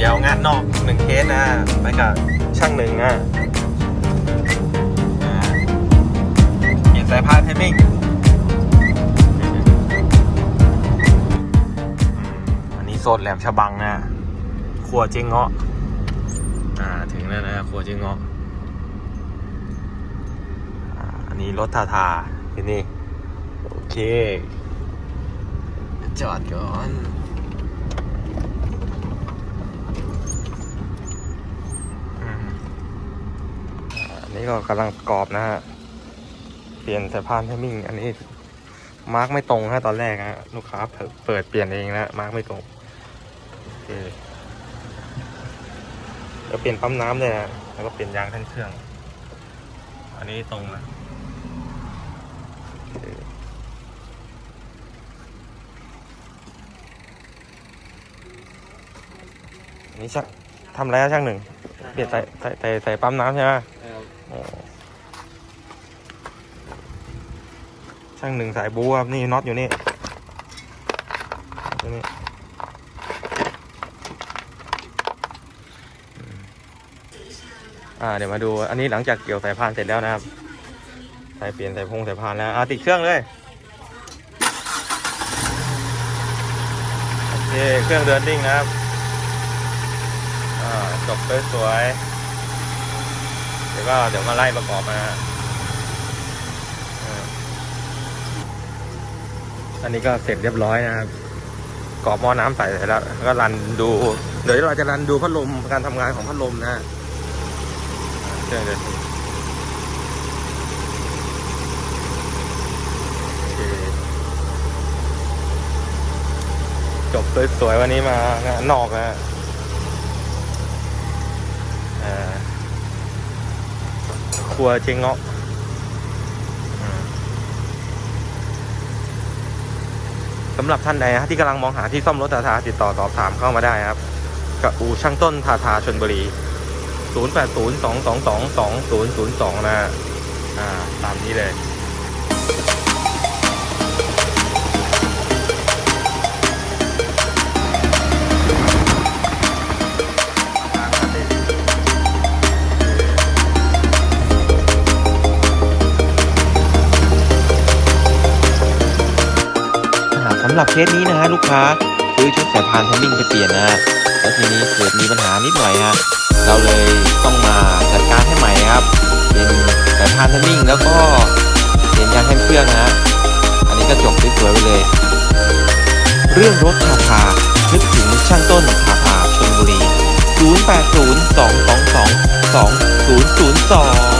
เดี๋ยวงานนอกหนึ่งเคสนะ ไปกับช่างหนึ่งอะเปลี่ยนสายพานเทมมิ่งอันนี้โซนแหลมฉบังนะครัวเจ๊งเงาะ อ่า ถึงแล้วนะครัวเจ๊งเงาะอันนี้รถทาทาที่นี่ โอเค จอดก่อน อืมอ่าอันนี้ ก็กำลังประกอบนะฮะ เปลี่ยนสายพานให้มิ่ง อันนี้มาร์กไม่ตรงฮะตอนแรกฮะลูกค้าเปิดเปลี่ยนเองแล้วมาร์กไม่ตรงโอเคเดี๋ยวเปลี่ยนปั๊มน้ำเลยนะแล้วก็เปลี่ยนยางท่านเครื่อง อันนี้ตรงนะนนี้ช่างทำอะไรช่างหนึ่ง เปลี่ยนใส่ใส่ใส่ปั๊มน้ำใช่ไหมโอ้ ช่างหนึ่งสายบูครับนี่น็อตอยู่นี่อยู่นี่อืมอ่าเดี๋ยวมาดูอันนี้หลังจากเกี่ยวสายพานเสร็จแล้วนะครับใส่เปลี่ยนสายพงสายพานแล้วอ่าติดเครื่องเลยโอเคเครื่องเดินดิ้งนะครับอ่าจบสวยๆ ดี๋ยวก็เดี๋ยวมาไล่ประกอบมาอ่าอันนี้ก็เสร็จเรียบร้อยนะครับกรอบหม้อน้ำใส่เสร็จแล้วก็รันดู เดี๋ยวเราจะรันดูพัดลมการทำงานของพัดลมนะเครื่องเดินโอเคจบสวยๆวันนี้มางานนอกนะฮะ อ่าค รัวเจงเงาะสำหรับท่านใดนะที่กำลังมองหาที่ซ่อมรถทาทาติดต่อสอบถามเข้ามาได้ครับ กับอูช่างต้นทาทาชนบุรี 0802222002 นะ อ่า ตามนี้เลยำหรับเคสนี้นะฮะลูกค้าซื้อชุดสายพานทัมมิ่งไปเปลี่ยนนะฮะแล้วทีนี้เกิดมีปัญหานิดหน่อยฮะเราเลยต้องมาจัดการให้ใหม่ครับเป็นสายพานทัมมิ่งแล้วก็เปลี่ยนยางแท่นเครื่องนะฮะอันนี้ก็จบสวยๆไปเลย เรื่องรถทาทานึกถึงช่างต้นทาทาชนบุรี 0802222002